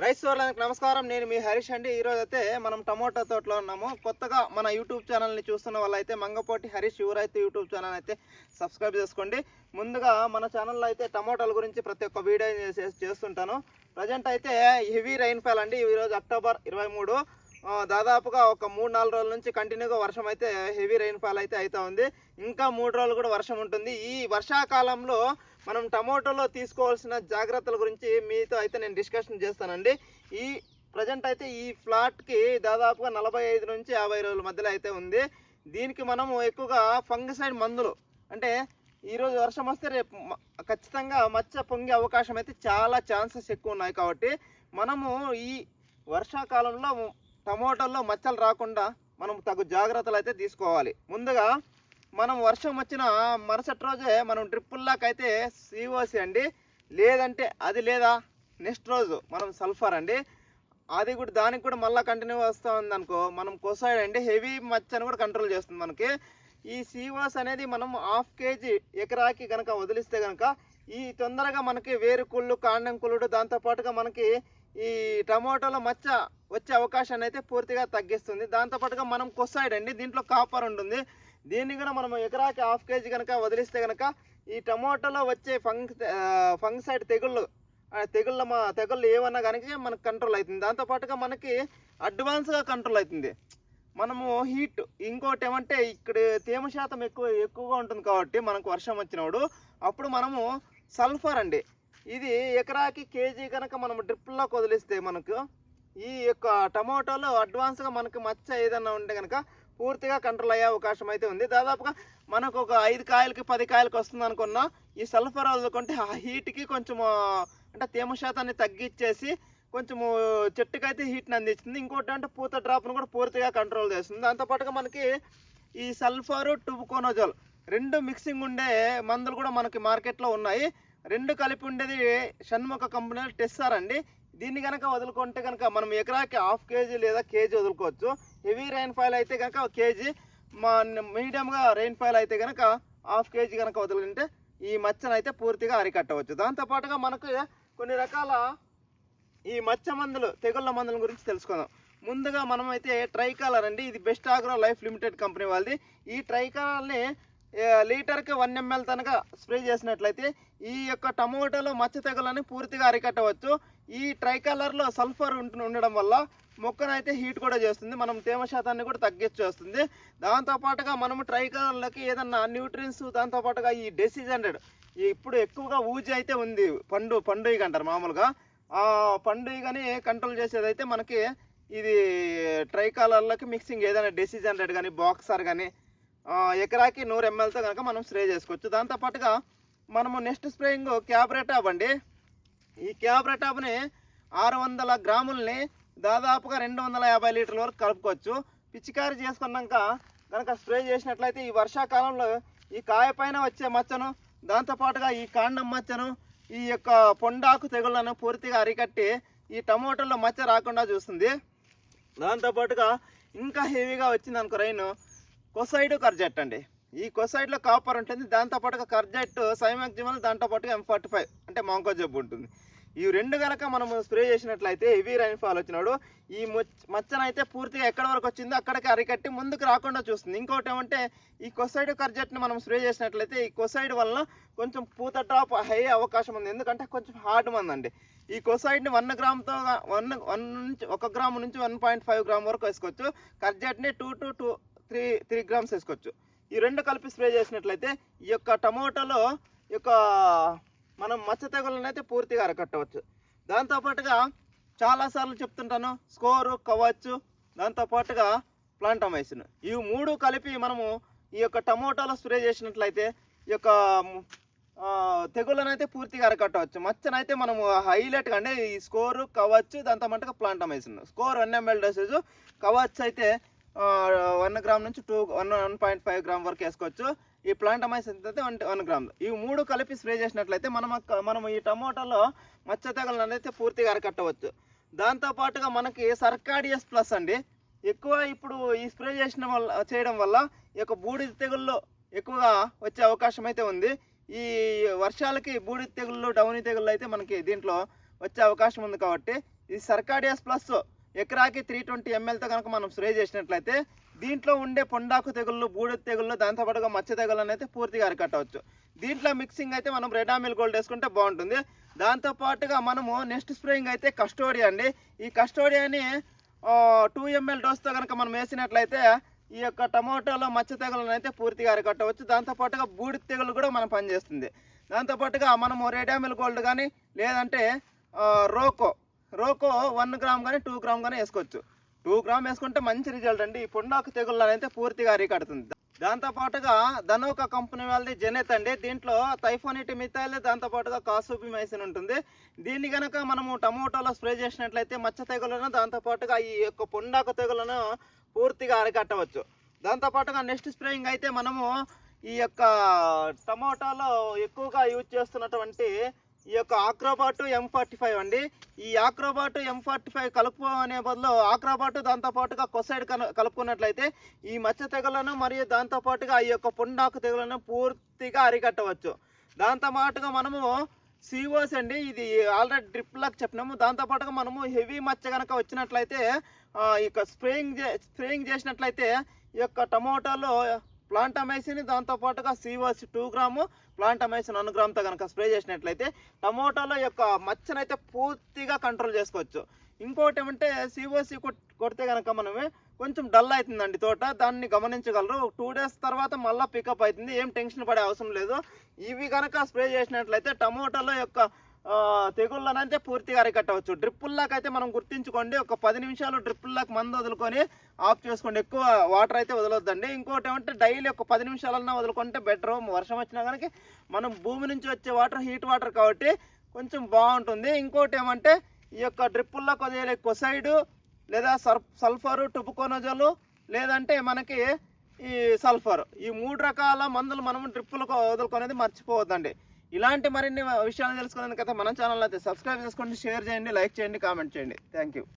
Rice వాళ్ళకి నమస్కారం. నేను మీ హరీష్ అండి. ఈరోజు అయితే మనం టమోటా తోటలో ఉన్నాము. కొత్తగా మన యూట్యూబ్ ఛానల్ని చూస్తున్న వాళ్ళైతే మంగపోటి హరీష్ యువరైతే యూట్యూబ్ ఛానల్ అయితే సబ్స్క్రైబ్ చేసుకోండి. ముందుగా మన ఛానల్లో అయితే టమోటాల గురించి ప్రతి ఒక్క వీడియో చేసి- చేస్తుంటాను. ప్రజెంట్ అయితే హెవీ రైన్ఫాల్ అండి. ఈరోజు అక్టోబర్ ఇరవై మూడు. దాదాపుగా ఒక మూడు నాలుగు రోజుల నుంచి కంటిన్యూగా వర్షం అయితే హెవీ రైన్ఫాల్ అయితే అవుతూ ఉంది. ఇంకా మూడు రోజులు కూడా వర్షం ఉంటుంది. ఈ వర్షాకాలంలో మనం టమోటోలో తీసుకోవాల్సిన జాగ్రత్తల గురించి మీతో అయితే నేను డిస్కషన్ చేస్తానండి. ఈ ప్రజెంట్ అయితే ఈ ఫ్లాట్కి దాదాపుగా నలభై ఐదు నుంచి యాభై రోజుల మధ్యలో అయితే ఉంది. దీనికి మనము ఎక్కువగా ఫంగిసైడ్ మందులు అంటే ఈరోజు వర్షం వస్తే రేపు ఖచ్చితంగా మచ్చ పొంగే అవకాశం అయితే చాలా ఛాన్సెస్ ఎక్కువ ఉన్నాయి కాబట్టి మనము ఈ వర్షాకాలంలో టమోటాల్లో మచ్చలు రాకుండా మనం తగు జాగ్రత్తలు అయితే తీసుకోవాలి. ముందుగా మనం వర్షం వచ్చిన మరుసటి రోజే మనం డ్రిప్పుల్లాకైతే అయితే సిఓసి అండి. లేదంటే అది లేదా నెక్స్ట్ రోజు మనం సల్ఫర్ అండి. అది కూడా దానికి కూడా మళ్ళీ కంటిన్యూ వస్తూ ఉందనుకో అనుకో మనం కొసైడ్ అండి. హెవీ మచ్చని కూడా కంట్రోల్ చేస్తుంది మనకి. ఈ సీవాస్ అనేది మనం హాఫ్ కేజీ ఎకరాకి కనుక వదిలిస్తే కనుక ఈ తొందరగా మనకి వేరు కుళ్ళు కాండం కుళ్ళుడు దాంతోపాటుగా మనకి ఈ టమాటోలో మచ్చ వచ్చే అవకాశాన్ని అయితే పూర్తిగా తగ్గిస్తుంది. దాంతోపాటుగా మనం కొసైడ్ అండి దీంట్లో కాపర్ ఉంటుంది. దీన్ని కూడా మనం ఎకరాకి హాఫ్ కేజీ కనుక వదిలిస్తే కనుక ఈ టమాటోలో వచ్చే ఫంగ్ ఫంగ్సైడ్ తెగుళ్ళు తెగుళ్ళ మా తెగుళ్ళు ఏమన్నా కనుక మనకు కంట్రోల్ అవుతుంది. దాంతోపాటుగా మనకి అడ్వాన్స్గా కంట్రోల్ అవుతుంది. మనము హీట్ ఇంకోటి ఏమంటే ఇక్కడ తేమ శాతం ఎక్కువ ఎక్కువగా ఉంటుంది కాబట్టి మనకు వర్షం వచ్చినప్పుడు అప్పుడు మనము సల్ఫర్ అండి ఇది ఎకరాకి కేజీ కనుక మనం డ్రిప్లోకి వదిలిస్తే మనకు ఈ యొక్క టమాటోలో అడ్వాన్స్గా మనకు మచ్చ ఏదన్నా ఉంటే కనుక పూర్తిగా కంట్రోల్ అయ్యే అవకాశం అయితే ఉంది. దాదాపుగా మనకు ఒక ఐదు కాయలకి పది కాయలకి వస్తుంది అనుకున్నా ఈ సల్ఫర్ వదులుకుంటే ఆ హీట్కి కొంచెము అంటే తేమ శాతాన్ని తగ్గించేసి కొంచెము చెట్టుకైతే హీట్ని అందిస్తుంది. ఇంకోటి అంటే పూత డ్రాప్ను కూడా పూర్తిగా కంట్రోల్ చేస్తుంది. దాంతోపాటుగా మనకి ఈ సల్ఫర్ టుబుకోనోజోల్ రెండు మిక్సింగ్ ఉండే మందులు కూడా మనకి మార్కెట్లో ఉన్నాయి. రెండు కలిపి ఉండేది షణ్ముఖ కంపెనీ టెస్సార్ అండి. దీన్ని కనుక వదులుకుంటే కనుక మనం ఎకరాకి హాఫ్ కేజీ లేదా కేజీ వదులుకోవచ్చు. హెవీ రైన్ఫాల్ అయితే కనుక కేజీ. మా మీడియంగా రైన్ఫాల్ అయితే కనుక హాఫ్ కేజీ కనుక వదులుకుంటే ఈ మచ్చను అయితే పూర్తిగా అరికట్టవచ్చు. దాంతోపాటుగా మనకు కొన్ని రకాల ఈ మచ్చ మందులు తెగుళ్ళ మందుల గురించి తెలుసుకుందాం. ముందుగా మనం అయితే ట్రైకాలర్ అండి. ఇది Best Agro Life Limited company వాళ్ళది. ఈ ట్రైకాలర్ని లీటర్కి వన్ ఎంఎల్ తనక స్ప్రే చేసినట్లయితే ఈ యొక్క టమోటాలో మచ్చ తెగులని పూర్తిగా అరికట్టవచ్చు. ఈ ట్రైకాలర్లో సల్ఫర్ ఉంటు ఉండడం వల్ల మొక్కనైతే హీట్ కూడా చేస్తుంది. మనం తేమ శాతాన్ని కూడా తగ్గించేస్తుంది దాంతోపాటుగా మనము ట్రైకాలర్లకి ఏదన్నా న్యూట్రియన్స్ దాంతోపాటుగా ఈ డెసిజ్ హండ్రెడ్ ఇప్పుడు ఎక్కువగా ఊజీ అయితే ఉంది. పండు పండుగ అంటారు మామూలుగా. ఆ పండుగని కంట్రోల్ చేసేదైతే మనకి ఇది ట్రైకాలర్లకి మిక్సింగ్ ఏదైనా డెసిజ్ హండ్రెడ్ కానీ బాక్సర్ కానీ ఎకరాకి నూరు ఎంఎల్తో కనుక మనం స్ప్రే చేసుకోవచ్చు. దాంతోపాటుగా మనము నెక్స్ట్ స్ప్రేయింగ్ క్యాబ్రెటాబ్ అండి ఈ క్యాబ్రెటాబ్ని ఆరు వందల గ్రాముల్ని దాదాపుగా రెండు వందల యాభై లీటర్ల వరకు కలుపుకోవచ్చు. పిచికారి చేసుకున్నాక కనుక స్ప్రే చేసినట్లయితే ఈ వర్షాకాలంలో ఈ కాయ పైన వచ్చే మచ్చను దాంతోపాటుగా ఈ కాండం మచ్చను ఈ యొక్క పొండాకు తెగుళ్ళను పూర్తిగా అరికట్టి ఈ టమోటాలో మచ్చ రాకుండా చూస్తుంది. దాంతోపాటుగా ఇంకా హెవీగా వచ్చింది అనుకో రైన్ కొసైడ్ కర్జెట్ అండి. ఈ కొసైడ్లో కాపర్ ఉంటుంది. దాంతోపాటుగా కర్జెట్ సైమాక్జిమల్ దాంతోపాటుగా ఎం ఫార్టీ ఫైవ్ అంటే మాంకో జబ్బు ఉంటుంది. ఈ రెండు కనుక మనం స్ప్రే చేసినట్లయితే హెవీ రైన్ఫాల్ వచ్చినాడు ఈ మొచ్- మచ్చనైతే పూర్తిగా ఎక్కడ వరకు వచ్చిందో అక్కడికి అరికట్టి ముందుకు రాకుండా చూస్తుంది. ఇంకోటి ఏమంటే ఈ కొసైడ్ కర్జెట్ని మనం స్ప్రే చేసినట్లయితే ఈ కొసైడ్ వలన కొంచెం పూత డ్రాప్ అయ్యే అవకాశం ఉంది. ఎందుకంటే కొంచెం హార్డ్ మంది అండి ఈ కొసైడ్ని వన్ గ్రామ్తో వన్ వన్ నుంచి ఒక గ్రామ్ నుంచి వన్ పాయింట్ ఫైవ్ గ్రామ్ వరకు వేసుకోవచ్చు. కర్జెట్ని two to two three three grams వేసుకోవచ్చు. ఈ రెండు కలిపి స్ప్రే చేసినట్లయితే ఈ యొక్క టమోటాలో ఈ యొక్క మనం మచ్చ తెగులను అయితే పూర్తిగా అరకట్టవచ్చు. దాంతోపాటుగా చాలాసార్లు చెప్తుంటాను స్కోరు కవచ్చు దాంతోపాటుగా ప్లాంటమైసిన్ ఇవి మూడు కలిపి మనము ఈ యొక్క టమోటాలో స్ప్రే చేసినట్లయితే ఈ యొక్క ఆ, తెగుళ్ళను అయితే పూర్తిగా అరకట్టవచ్చు. మచ్చనైతే మనము హైలైట్గా అంటే ఈ స్కోరు కవచ్చు దాంతో మటుగా Plantomycin Score one ML dosage కవచ్చు అయితే వన్ గ్రామ్ నుంచి two one one point five gram వరకు వేసుకోవచ్చు. ఈ ప్లాంట్ అమైస్ అయితే వన్ వన్ గ్రామ్ ఈ మూడు కలిపి స్ప్రే చేసినట్లయితే మనం మనం ఈ టమోటాలో మచ్చ తెగలను అయితే పూర్తిగా అరకట్టవచ్చు. దాంతోపాటుగా మనకి సర్కాడియస్ ప్లస్ అండి. ఎక్కువ ఇప్పుడు ఈ స్ప్రే చేసిన వల్ల చేయడం వల్ల ఈ యొక్క బూడిద తెగుళ్ళు ఎక్కువగా వచ్చే అవకాశం అయితే ఉంది. ఈ వర్షాలకి బూడిద తెగుళ్ళు డౌని తెగుళ్ళు అయితే మనకి దీంట్లో వచ్చే అవకాశం ఉంది కాబట్టి ఈ సర్కాడియస్ ప్లస్ ఎకరాకి త్రీ ట్వంటీ ఎంఎల్తో కనుక మనం స్ప్రే చేసినట్లయితే దీంట్లో ఉండే పొండాకు తెగుళ్ళు బూడిద తెగుళ్ళు దాంతోపాటుగా మచ్చ తెగుళ్ళని అయితే పూర్తిగా అరికట్టవచ్చు. దీంట్లో మిక్సింగ్ అయితే మనం రెడామిల్ గోల్డ్ వేసుకుంటే బాగుంటుంది. దాంతోపాటుగా మనము నెక్స్ట్ స్ప్రేయింగ్ అయితే కస్టోడియా అండి. ఈ కస్టోడియాని టూ ఎంఎల్ డోస్తో కనుక మనం వేసినట్లయితే ఈ యొక్క టమోటాలో మచ్చ తెగులను అయితే పూర్తిగా అరికట్టవచ్చు. దాంతోపాటుగా బూడిద తెగులు కూడా మనం పనిచేస్తుంది. దాంతోపాటుగా మనము రేడామిల్ గోల్డ్ కానీ లేదంటే రోకో రోకో వన్ గ్రామ్ కానీ టూ గ్రామ్ కానీ వేసుకోవచ్చు. టూ గ్రామ్ వేసుకుంటే మంచి రిజల్ట్ అండి. ఈ పుండాకు తెగుళ్ళని అయితే పూర్తిగా అరికడుతుంది. దాంతో పాటుగా ధనోక కంపెనీ వాళ్ళది జెనెత్ అండి. దీంట్లో టైఫోనిటి మిథైల్ దాంతో పాటుగా కాసూపిమైసిన్ ఉంటుంది. దీన్ని కనుక మనము టమోటాలో స్ప్రే చేసినట్లయితే మచ్చ తెగులను దాంతో పాటుగా ఈ యొక్క పొండాకు తెగులను పూర్తిగా అరికట్టవచ్చు. దాంతో పాటుగా నెక్స్ట్ స్ప్రేయింగ్ అయితే మనము ఈ యొక్క టమోటాలో ఎక్కువగా యూజ్ చేస్తున్నటువంటి ఈ యొక్క ఆక్రోబాటు ఎం ఫార్టీ ఫైవ్ అండి. ఈ ఆక్రోబాటు ఎం ఫార్టీ ఫైవ్ కలుపు అనే బదులు ఆక్రోబాటు దాంతోపాటుగా కొసైడ్ కన- కలుపుకున్నట్లయితే ఈ మచ్చ తెగులను మరియు దాంతోపాటుగా ఈ యొక్క పుండాకు తెగులను పూర్తిగా అరికట్టవచ్చు. దాంతోపాటుగా మనము సిఓస్ అండి. ఇది ఆల్రెడీ డ్రిప్ లాగా చెప్పినాము. దాంతోపాటుగా మనము హెవీ మచ్చ కనుక వచ్చినట్లయితే ఈ యొక్క స్ప్రేయింగ్ చే స్ప్రేయింగ్ చేసినట్లయితే ఈ యొక్క టమోటాలో ప్లాంటమైసిన్ దాంతో పాటుగా COC two gram Plantomycin one గ్రామ్తో కనుక స్ప్రే చేసినట్లయితే టమోటాలో యొక్క మచ్చనైతే పూర్తిగా కంట్రోల్ చేసుకోవచ్చు. ఇంకోటి ఏమంటే సిఓసి కొడితే కనుక మనమే కొంచెం డల్ అవుతుందండి తోట. దాన్ని గమనించగలరు. టూ డేస్ తర్వాత మళ్ళీ పికప్ అవుతుంది. ఏం టెన్షన్ పడే అవసరం లేదు. ఇవి కనుక స్ప్రే చేసినట్లయితే టమోటాలో యొక్క ఆ, పూర్తిగా అరికట్టవచ్చు. డ్రిప్పుల్లాకైతే మనం గుర్తించుకోండి. ఒక పది నిమిషాలు డ్రిప్పుల్లాకి మందు వదులుకొని ఆఫ్ చేసుకోండి. ఎక్కువ వాటర్ అయితే వదలొద్దండి. ఇంకోటి ఏమంటే డైలీ ఒక పది నిమిషాలన్నా వదులుకుంటే బెటర్. వర్షం వచ్చినా కనుక మనం భూమి నుంచి వచ్చే వాటర్ హీట్ వాటర్ కాబట్టి కొంచెం బాగుంటుంది. ఇంకోటి ఏమంటే ఈ యొక్క డ్రిప్పుల్లో కొద్దిగా కొసైడు లేదా సర్ సల్ఫరు టుపుకోనజలు లేదంటే మనకి ఈ సల్ఫర్. ఈ మూడు రకాల మందులు మనం డ్రిప్పులకు వదులుకునేది మర్చిపోవద్దండి. ఇలాంటి మరిన్ని విషయాలు తెలుసుకునేందుకైతే మన ఛానల్ అయితే సబ్స్క్రైబ్ చేసుకోండి షేర్ చేయండి లైక్ చేయండి కామెంట్ చేయండి. Thank you